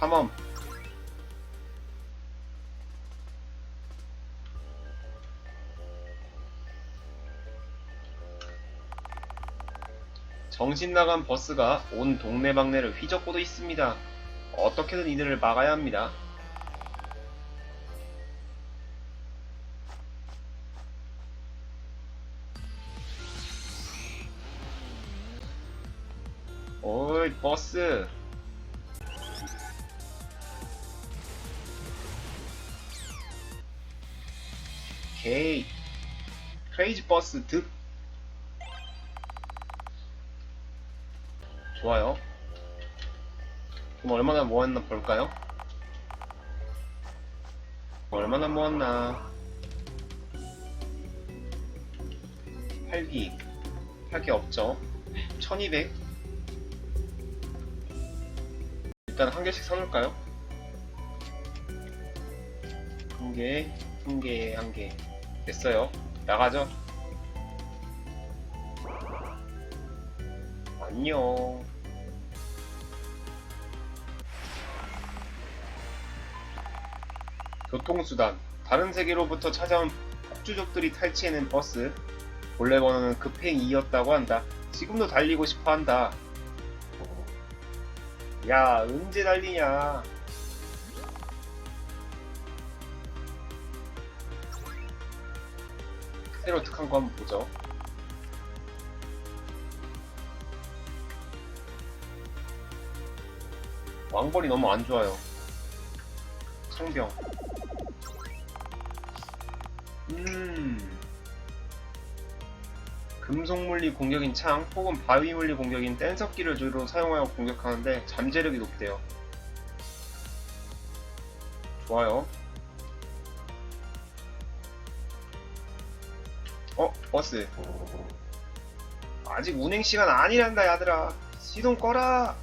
탐험 정신 나간 버스가 온 동네방네를 휘젓고도 있습니다. 어떻게든 이들을 막아야 합니다. 어이 버스 크레이지 버스 득 좋아요 그럼 얼마나 모았나 볼까요? 얼마나 모았나 8기 8기 없죠 1200 일단 한 개씩 사놓을까요? 한 개, 한 개, 한 개. 됐어요. 나가죠. 안녕. 교통수단. 다른 세계로부터 찾아온 폭주족들이 탈취해낸 버스. 본래 번호는 급행2였다고 한다. 지금도 달리고 싶어 한다. 야, 언제 달리냐? 새로 득한 거 한번 보죠. 왕벌이 너무 안 좋아요. 창병. 음. 금속물리 공격인 창 혹은 바위물리 공격인 뗀석기를 주로 사용하여 공격하는데 잠재력이 높대요. 좋아요. 어? 버스. 아직 운행 시간 아니란다, 야들아. 시동 꺼라!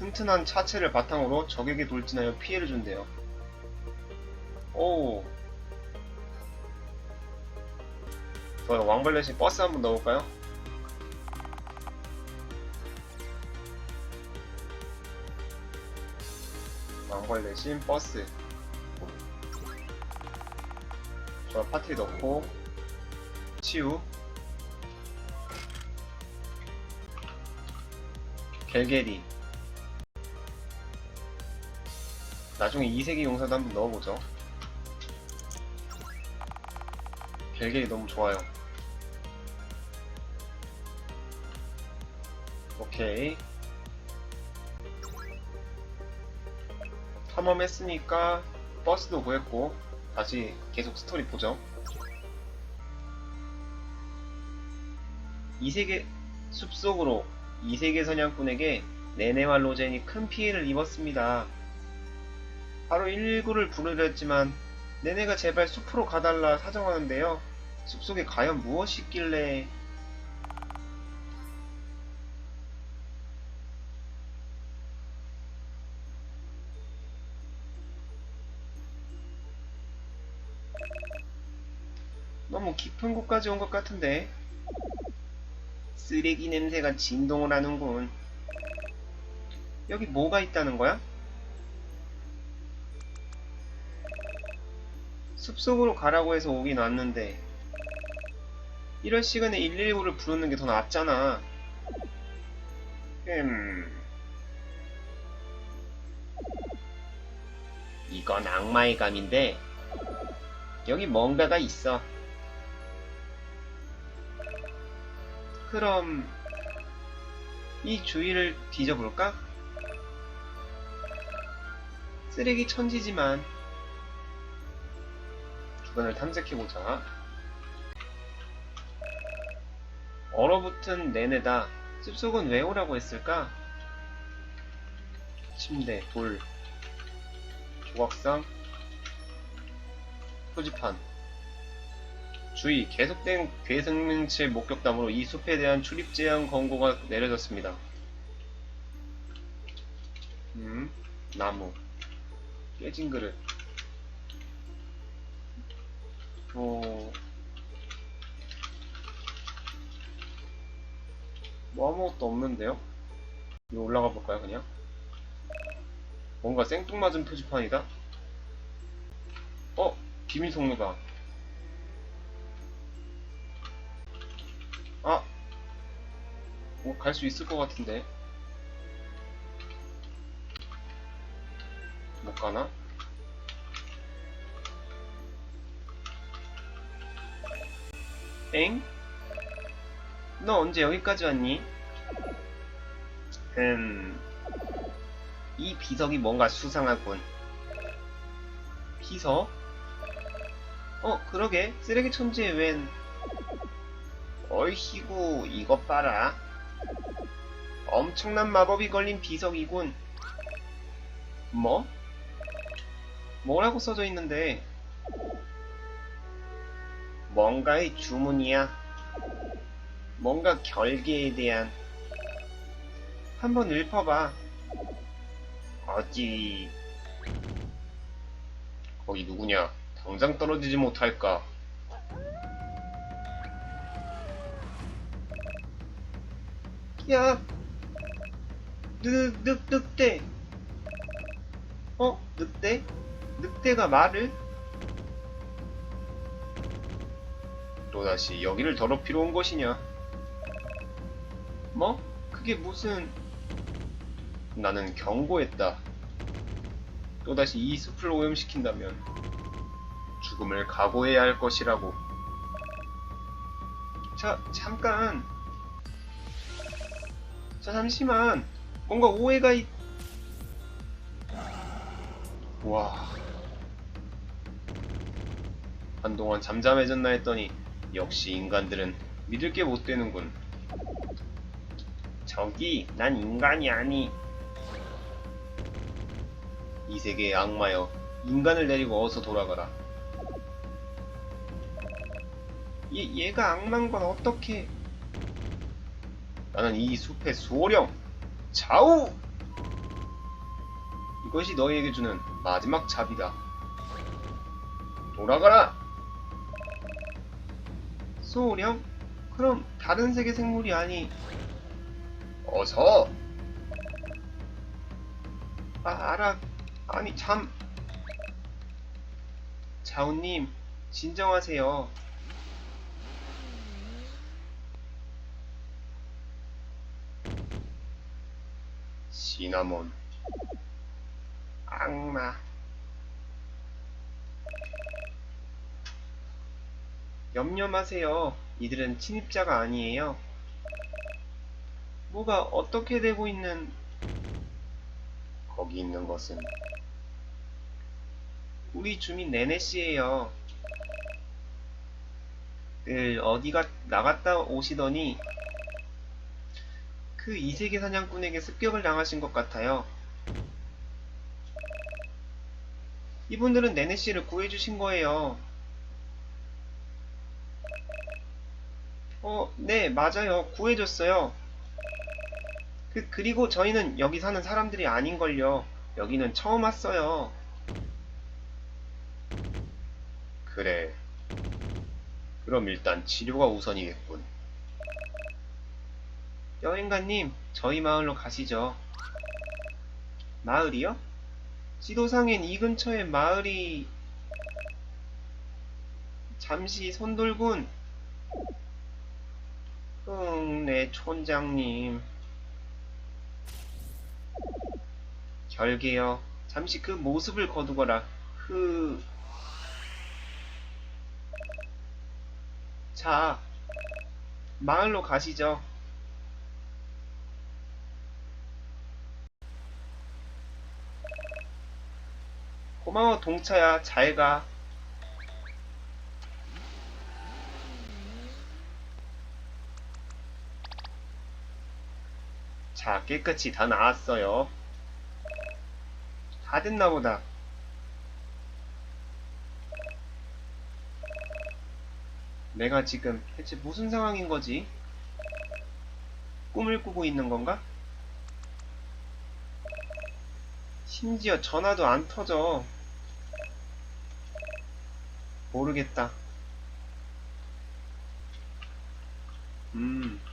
튼튼한 차체를 바탕으로 적에게 돌진하여 피해를 준대요. 오. 좋아요. 왕벌 대신 버스 한번 넣어볼까요? 왕벌 대신 버스. 저 파티 넣고 치유 겔게리 나중에 이세계 용사도 한번 넣어보죠 겔게리 너무 좋아요 오케이 탐험했으니까 버스도 구했고 다시 계속 스토리 보죠. 이세계 숲속으로 이세계 사냥꾼에게 네네와 로젠이 큰 피해를 입었습니다. 바로 119를 부르려 했지만 네네가 제발 숲으로 가달라 사정하는데요. 숲속에 과연 무엇이 있길래 너무 깊은 곳까지 온 것 같은데 쓰레기 냄새가 진동을 하는군 여기 뭐가 있다는 거야? 숲속으로 가라고 해서 오긴 왔는데 이럴 시간에 119를 부르는 게 더 낫잖아. 음... 이건 악마의 감인데 여기 뭔가가 있어. 그럼 이 주위를 뒤져볼까? 쓰레기 천지지만 주변을 탐색해보자. 얼어붙은 내내다. 숲속은 왜 오라고 했을까? 침대, 돌, 조각상, 표지판. 주의, 계속된 괴생명체 목격담으로 이 숲에 대한 출입 제한 권고가 내려졌습니다. 음, 나무, 깨진 그릇. 어, 뭐 아무것도 없는데요? 이거 올라가 볼까요, 그냥? 뭔가 생뚱맞은 표지판이다? 어? 비밀 통로다. 아! 뭐, 갈 수 있을 것 같은데. 못 가나? 엥? 너 언제 여기까지 왔니? 음, 이 비석이 뭔가 수상하군. 비석? 어, 그러게. 쓰레기 천지에 웬... 어이히구, 이것 봐라. 엄청난 마법이 걸린 비석이군. 뭐? 뭐라고 써져 있는데? 뭔가의 주문이야. 뭔가 결계에 대한. 한번 읊어봐. 어찌. 거기 누구냐? 당장 떨어지지 못할까? 야! 늑, 늑, 늑대! 어? 늑대? 늑대가 말을? 또다시 여기를 더럽히러 온 것이냐? 뭐? 그게 무슨... 나는 경고했다. 또다시 이 숲을 오염시킨다면 죽음을 각오해야 할 것이라고. 자, 잠깐. 자, 잠시만. 뭔가 오해가 있... 와. 한동안 잠잠해졌나 했더니 역시 인간들은 믿을 게 못 되는군. 저기, 난 인간이 아니. 이 세계의 악마여, 인간을 데리고 어서 돌아가라. 얘, 얘가 악마인 건 어떻게... 나는 이 숲의 수호령, 자우! 이것이 너희에게 주는 마지막 잡이다. 돌아가라! 수호령? 그럼 다른 세계 생물이 아니... 어서! 아, 알아. 아니, 참. 자우님, 진정하세요. 시나몬. 악마. 염려 마세요. 이들은 침입자가 아니에요. 뭐가 어떻게 되고 있는 거기 있는 것은 우리 주민 네네 씨예요. 늘 어디가 나갔다 오시더니 그 이세계 사냥꾼에게 습격을 당하신 것 같아요. 이분들은 네네 씨를 구해주신 거예요. 어, 네, 맞아요. 구해줬어요. 그, 그리고 저희는 여기 사는 사람들이 아닌걸요. 여기는 처음 왔어요. 그래. 그럼 일단 치료가 우선이겠군. 여행가님, 저희 마을로 가시죠. 마을이요? 지도상엔 이 근처에 마을이... 잠시 손돌군. 응, 네, 촌장님. 결계여, 잠시 그 모습을 거두거라. 흐... 자, 마을로 가시죠. 고마워, 동차야. 잘 가. 자, 깨끗이 다 나왔어요. 다 됐나 보다. 내가 지금 대체 무슨 상황인 거지? 꿈을 꾸고 있는 건가? 심지어 전화도 안 터져. 모르겠다. 음.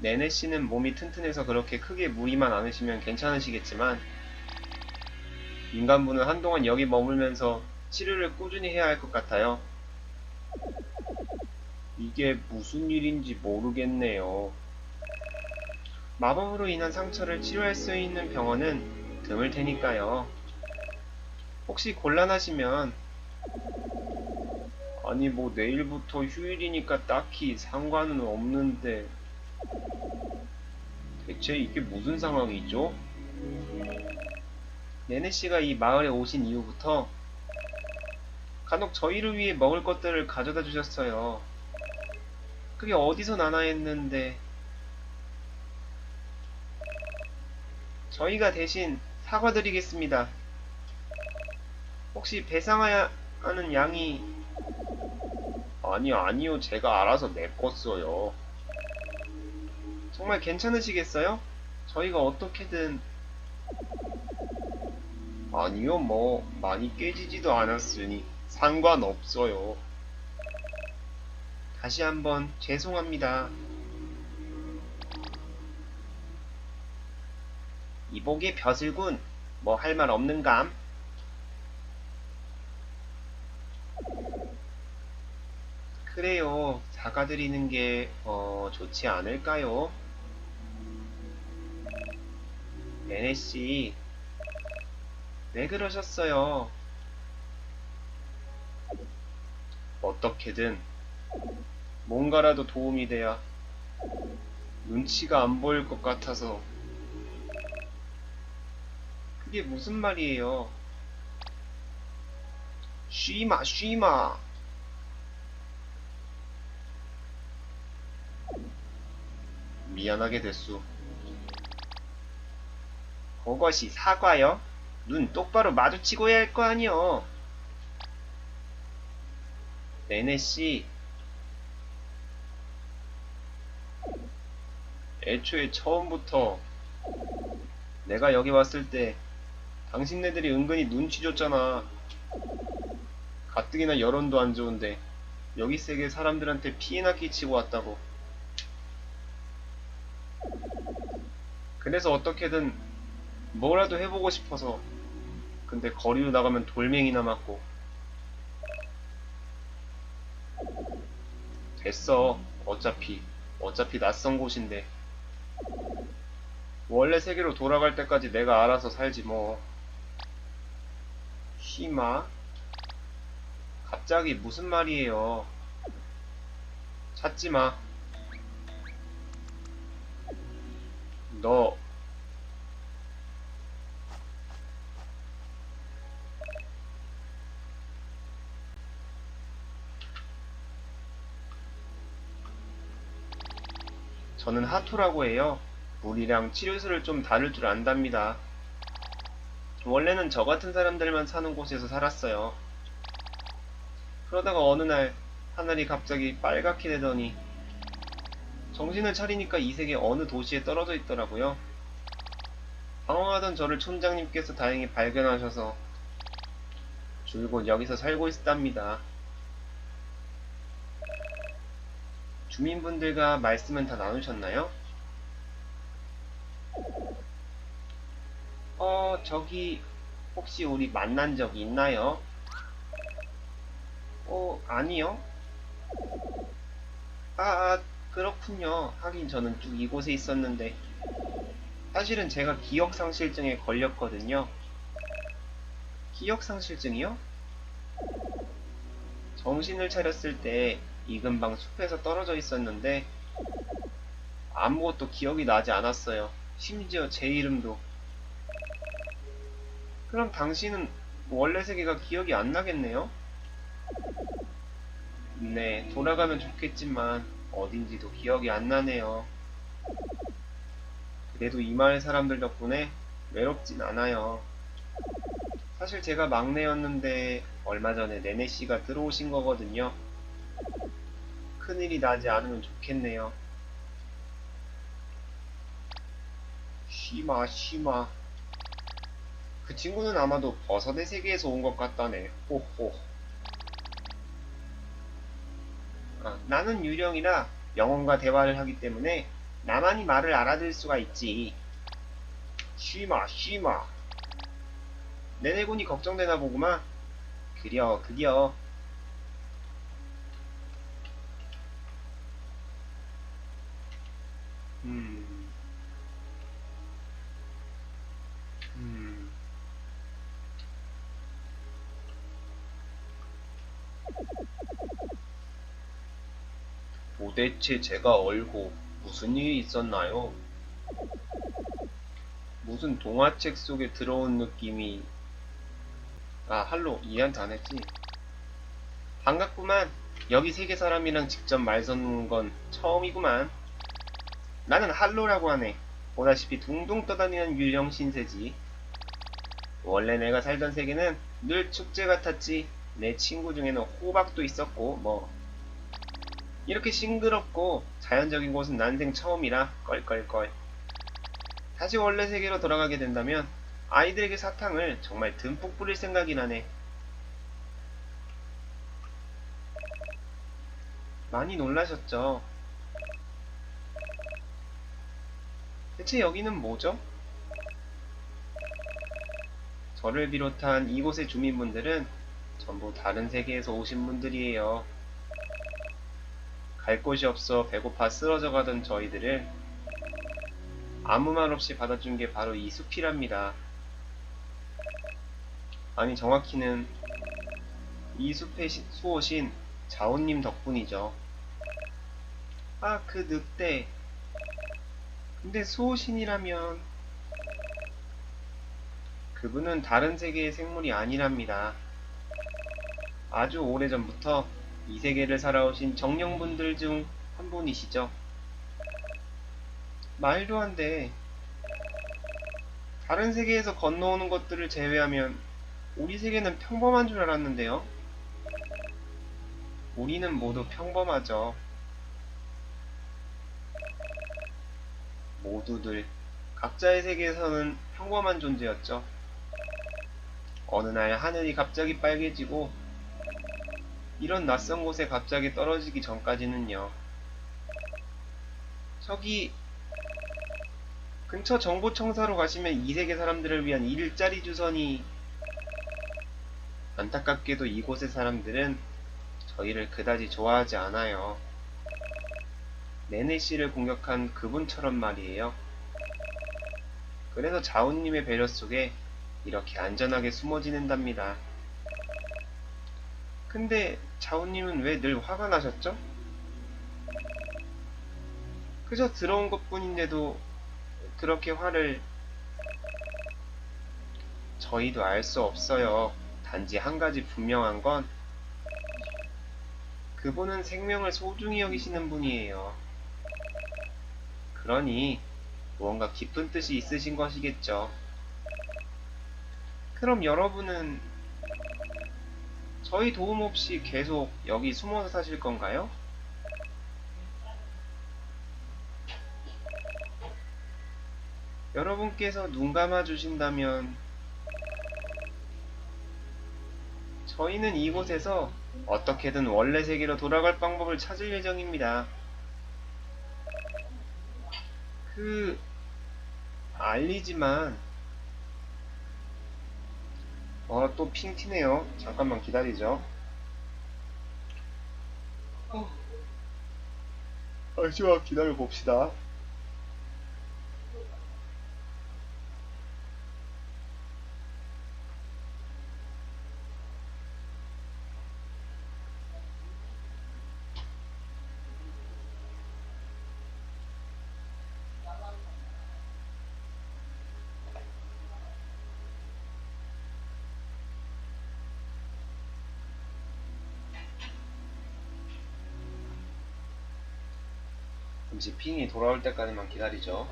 네네 씨는 몸이 튼튼해서 그렇게 크게 무리만 않으시면 괜찮으시겠지만 인간부는 한동안 여기 머물면서 치료를 꾸준히 해야 할 것 같아요. 이게 무슨 일인지 모르겠네요. 마법으로 인한 상처를 치료할 수 있는 병원은 드물 테니까요. 혹시 곤란하시면 아니 뭐 내일부터 휴일이니까 딱히 상관은 없는데 대체 이게 무슨 상황이죠? 네네 씨가 이 마을에 오신 이후부터 간혹 저희를 위해 먹을 것들을 가져다 주셨어요. 그게 어디서 나나 했는데 저희가 대신 사과드리겠습니다. 혹시 배상해야 하는 양이 아니요 아니요 제가 알아서 메꿨어요. 정말 괜찮으시겠어요? 저희가 어떻게든 아니요 뭐 많이 깨지지도 않았으니 상관없어요. 다시 한번 죄송합니다. 이복의 벼슬군 뭐 할 말 없는감? 그래요. 사과드리는 게, 어, 좋지 않을까요? 네네씨, 왜 그러셨어요? 어떻게든, 뭔가라도 도움이 돼야 눈치가 안 보일 것 같아서. 그게 무슨 말이에요? 쉬마, 쉬마. 미안하게 됐소. 그것이 사과요? 눈 똑바로 마주치고 해야 할 거 아니여. 네네씨. 애초에 처음부터 내가 여기 왔을 때 당신네들이 은근히 눈치 줬잖아. 가뜩이나 여론도 안 좋은데 여기 세계 사람들한테 피해나 끼치고 왔다고. 그래서 어떻게든 뭐라도 해보고 싶어서. 근데 거리로 나가면 돌멩이나 맞고. 됐어. 어차피. 어차피 낯선 곳인데. 원래 세계로 돌아갈 때까지 내가 알아서 살지 뭐. 희마? 갑자기 무슨 말이에요? 찾지 마. 너, 저는 하토라고 해요. 물이랑 치료술을 좀 다룰 줄 안답니다. 원래는 저 같은 사람들만 사는 곳에서 살았어요. 그러다가 어느 날 하늘이 갑자기 빨갛게 되더니 정신을 차리니까 이 세계 어느 도시에 떨어져 있더라고요. 방황하던 저를 촌장님께서 다행히 발견하셔서 줄곧 여기서 살고 있답니다. 주민분들과 말씀은 다 나누셨나요? 어, 저기, 혹시 우리 만난 적 있나요? 어, 아니요. 아, 아, 그렇군요. 하긴 저는 쭉 이곳에 있었는데. 사실은 제가 기억상실증에 걸렸거든요. 기억상실증이요? 정신을 차렸을 때 이 근방 숲에서 떨어져 있었는데 아무것도 기억이 나지 않았어요. 심지어 제 이름도. 그럼 당신은 원래 세계가 기억이 안 나겠네요? 네, 돌아가면 좋겠지만 어딘지도 기억이 안 나네요. 그래도 이 마을 사람들 덕분에 외롭진 않아요. 사실 제가 막내였는데 얼마 전에 네네 씨가 들어오신 거거든요. 큰일이 나지 않으면 좋겠네요. 쉬마, 쉬마. 그 친구는 아마도 버섯의 세계에서 온 것 같다네. 호호. 아, 나는 유령이라 영혼과 대화를 하기 때문에 나만이 말을 알아들 수가 있지. 쉬마, 쉬마. 내내군이 걱정되나 보구만. 그려, 그려. 음. 음. 도대체 제가 얼고 무슨 일이 있었나요? 무슨 동화책 속에 들어온 느낌이. 아 할로 이해한테 안 했지? 반갑구만. 여기 세계 사람이랑 직접 말 섞는 건 처음이구만. 나는 할로라고 하네. 보다시피 둥둥 떠다니는 유령 신세지. 원래 내가 살던 세계는 늘 축제 같았지. 내 친구 중에는 호박도 있었고 뭐 이렇게 싱그럽고 자연적인 곳은 난생 처음이라 껄껄껄. 다시 원래 세계로 돌아가게 된다면 아이들에게 사탕을 정말 듬뿍 뿌릴 생각이 나네. 많이 놀라셨죠? 대체 여기는 뭐죠? 저를 비롯한 이곳의 주민분들은 전부 다른 세계에서 오신 분들이에요. 갈 곳이 없어 배고파 쓰러져 가던 저희들을 아무 말 없이 받아준 게 바로 이 숲이랍니다. 아니 정확히는 이 숲의 시- 수호신 자오님 덕분이죠. 아 그 늑대. 근데 수호신이라면 그분은 다른 세계의 생물이 아니랍니다. 아주 오래전부터 이 세계를 살아오신 정령분들 중 한 분이시죠. 말도 안 돼. 다른 세계에서 건너오는 것들을 제외하면 우리 세계는 평범한 줄 알았는데요. 우리는 모두 평범하죠. 모두들 각자의 세계에서는 평범한 존재였죠. 어느 날 하늘이 갑자기 빨개지고 이런 낯선 곳에 갑자기 떨어지기 전까지는요. 저기 근처 정보청사로 가시면 이 세계 사람들을 위한 일자리 주선이 안타깝게도 이곳의 사람들은 저희를 그다지 좋아하지 않아요. 네네 씨를 공격한 그분처럼 말이에요. 그래서 자운님의 배려 속에 이렇게 안전하게 숨어 지낸답니다. 근데 자우님은 왜 늘 화가 나셨죠? 그저 들어온 것 뿐인데도 그렇게 화를 저희도 알 수 없어요. 단지 한 가지 분명한 건 그분은 생명을 소중히 여기시는 분이에요. 그러니 무언가 깊은 뜻이 있으신 것이겠죠. 그럼 여러분은 저희 도움 없이 계속 여기 숨어서 사실 건가요? 여러분께서 눈 감아 주신다면 저희는 이곳에서 어떻게든 원래 세계로 돌아갈 방법을 찾을 예정입니다. 그 알리지만 어, 또핑 튀네요. 잠깐만 기다리죠. 어. 잠시만 기다려 봅시다. 잠시 핑이 돌아올 때까지만 기다리죠.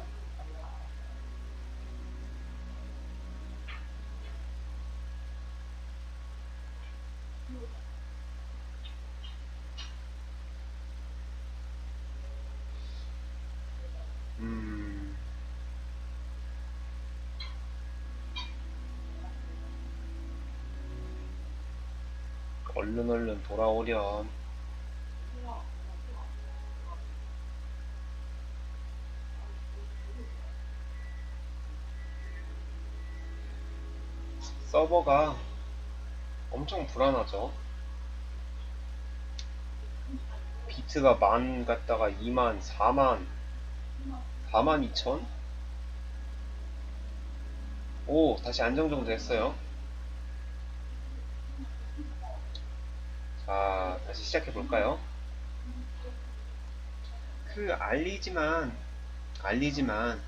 음. 얼른 얼른 돌아오렴. 서버가 엄청 불안하죠. 비트가 만 갔다가 2만, 4만, 4만 2천? 오, 다시 안정적으로 됐어요. 자, 다시 시작해 볼까요? 그 알리지만 알리지만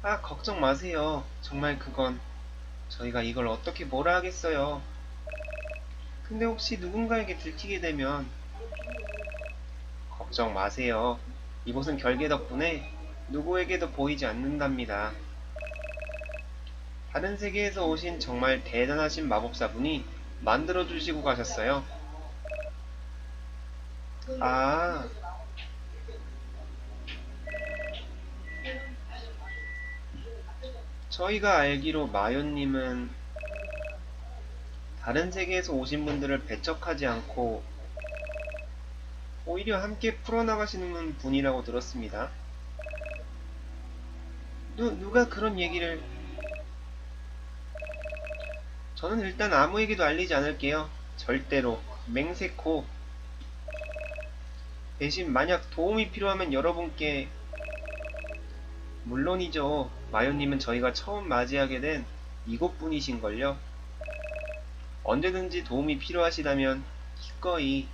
아 걱정 마세요. 정말 그건 저희가 이걸 어떻게 뭐라 하겠어요. 근데 혹시 누군가에게 들키게 되면 걱정 마세요. 이곳은 결계 덕분에 누구에게도 보이지 않는답니다. 다른 세계에서 오신 정말 대단하신 마법사분이 만들어 주시고 가셨어요. 아, 저희가 알기로 마요님은 다른 세계에서 오신 분들을 배척하지 않고 오히려 함께 풀어나가시는 분이라고 들었습니다. 누, 누가 그런 얘기를 저는 일단 아무에게도 알리지 않을게요. 절대로 맹세코 대신 만약 도움이 필요하면 여러분께 물론이죠. 마요님은 저희가 처음 맞이하게 된 이곳분이신걸요. 언제든지 도움이 필요하시다면 기꺼이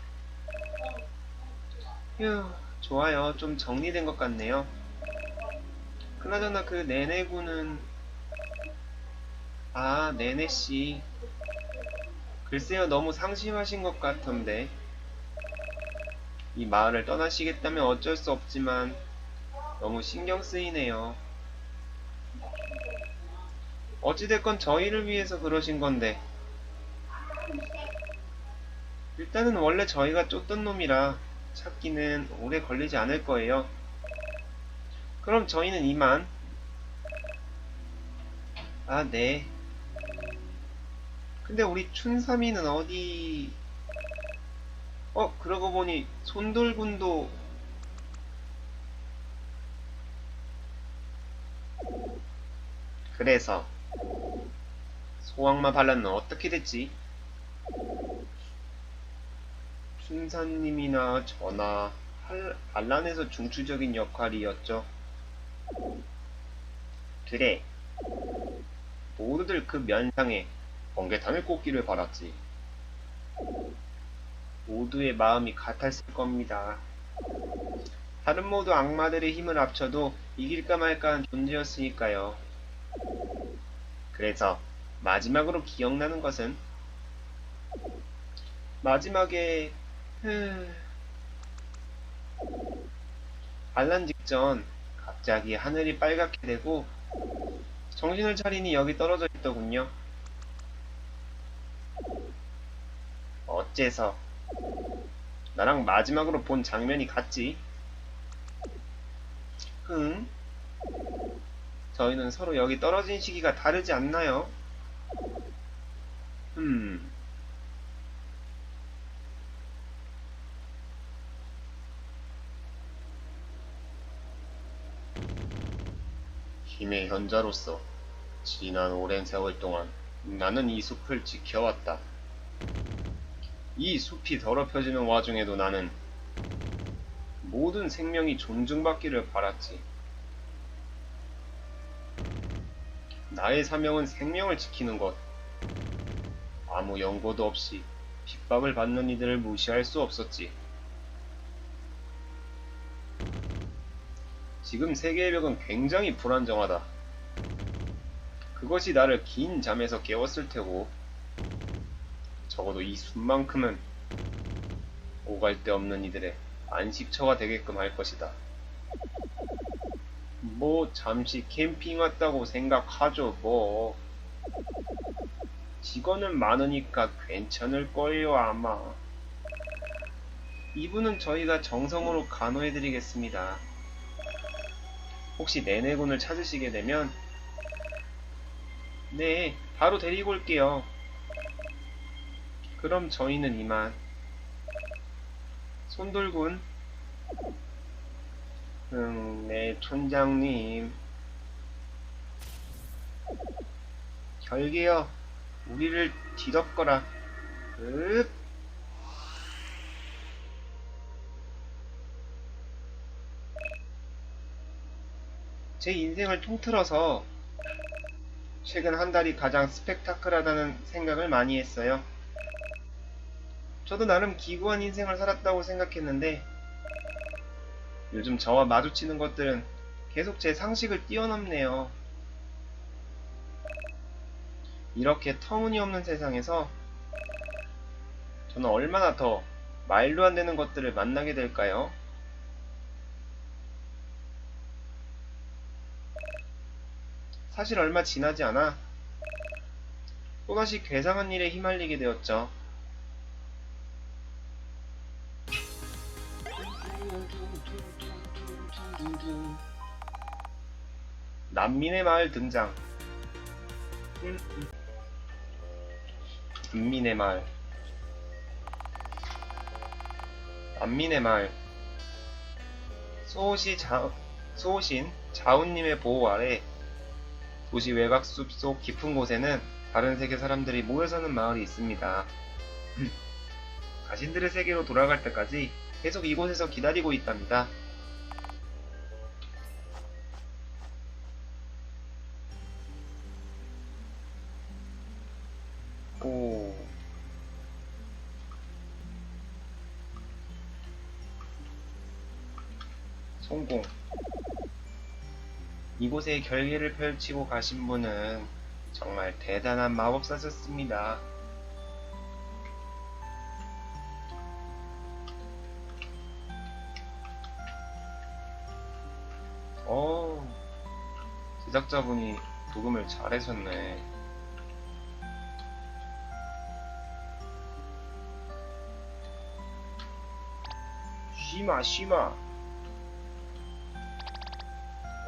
휴 좋아요. 좀 정리된 것 같네요. 그나저나 그 네네군은 아 네네씨 글쎄요 너무 상심하신 것 같던데 이 마을을 떠나시겠다면 어쩔 수 없지만 너무 신경 쓰이네요. 어찌됐건 저희를 위해서 그러신 건데 일단은 원래 저희가 쫓던 놈이라 찾기는 오래 걸리지 않을 거예요. 그럼 저희는 이만 아 네. 근데 우리 춘삼이는 어디 어 그러고 보니 손돌군도 그래서 소악마 반란은 어떻게 됐지? 춘사님이나 저나 할- 반란에서 중추적인 역할이었죠. 그래. 모두들 그 면상에 번개탄을 꽂기를 바랐지. 모두의 마음이 같았을 겁니다. 다른 모두 악마들의 힘을 합쳐도 이길까 말까 한 존재였으니까요. 그래서 마지막으로 기억나는 것은 마지막에 흠... 반란 직전 갑자기 하늘이 빨갛게 되고 정신을 차리니 여기 떨어져 있더군요. 어째서 나랑 마지막으로 본 장면이 같지? 흥? 저희는 서로 여기 떨어진 시기가 다르지 않나요? 음. 힘의 현자로서 지난 오랜 세월 동안 나는 이 숲을 지켜왔다. 이 숲이 더럽혀지는 와중에도 나는 모든 생명이 존중받기를 바랐지. 나의 사명은 생명을 지키는 것. 아무 연고도 없이 핍박을 받는 이들을 무시할 수 없었지. 지금 세계의 벽은 굉장히 불안정하다. 그것이 나를 긴 잠에서 깨웠을 테고, 적어도 이 숲만큼은 오갈 데 없는 이들의 안식처가 되게끔 할 것이다. 뭐 잠시 캠핑 왔다고 생각하죠 뭐. 직원은 많으니까 괜찮을 거예요 아마. 이분은 저희가 정성으로 간호해드리겠습니다. 혹시 내내군을 찾으시게 되면 네 바로 데리고 올게요. 그럼 저희는 이만. 손돌군 음, 네, 촌장님. 결계여, 우리를 뒤덮거라. 읍. 제 인생을 통틀어서 최근 한 달이 가장 스펙타클하다는 생각을 많이 했어요. 저도 나름 기구한 인생을 살았다고 생각했는데 요즘 저와 마주치는 것들은 계속 제 상식을 뛰어넘네요. 이렇게 터무니없는 세상에서 저는 얼마나 더 말도 안 되는 것들을 만나게 될까요? 사실 얼마 지나지 않아 또다시 괴상한 일에 휘말리게 되었죠. 난민의 마을 등장. 난민의 마을. 난민의 마을. 소호시 자, 소호신 자운님의 보호 아래 도시 외곽 숲속 깊은 곳에는 다른 세계 사람들이 모여 사는 마을이 있습니다. 자신들의 세계로 돌아갈 때까지 계속 이곳에서 기다리고 있답니다. 이곳에 결계를 펼치고 가신 분은 정말 대단한 마법사셨습니다. 어, 제작자분이 녹음을 잘하셨네. 쉬마, 쉬마.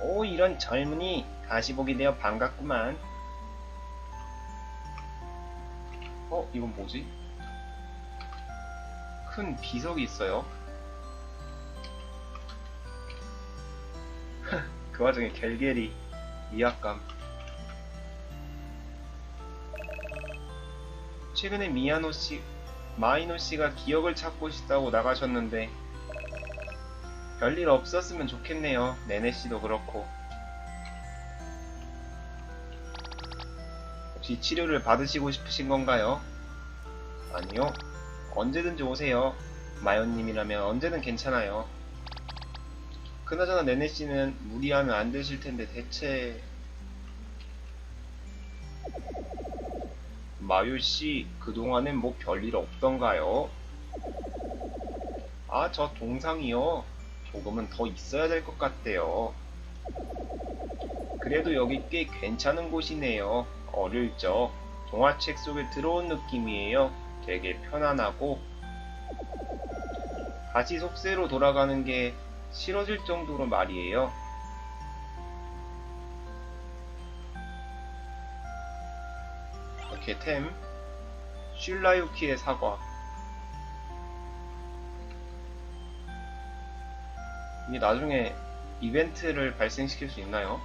오, 이런 젊은이 다시 보게 되어 반갑구만. 어, 이건 뭐지? 큰 비석이 있어요. 그 와중에 갤게리, 위압감. 최근에 미야노 씨, 마이노 씨가 기억을 찾고 싶다고 나가셨는데 별일 없었으면 좋겠네요. 네네 씨도 그렇고. 혹시 치료를 받으시고 싶으신 건가요? 아니요. 언제든지 오세요. 마요님이라면 언제든 괜찮아요. 그나저나 네네 씨는 무리하면 안 되실 텐데 대체 마요 씨 그동안엔 뭐 별일 없던가요? 아, 저 동상이요. 조금은 더 있어야 될 것 같대요. 그래도 여기 꽤 괜찮은 곳이네요. 어릴 적 동화책 속에 들어온 느낌이에요. 되게 편안하고 다시 속세로 돌아가는 게 싫어질 정도로 말이에요. 이렇게 템 슐라유키의 사과 이게 나중에 이벤트를 발생시킬 수 있나요?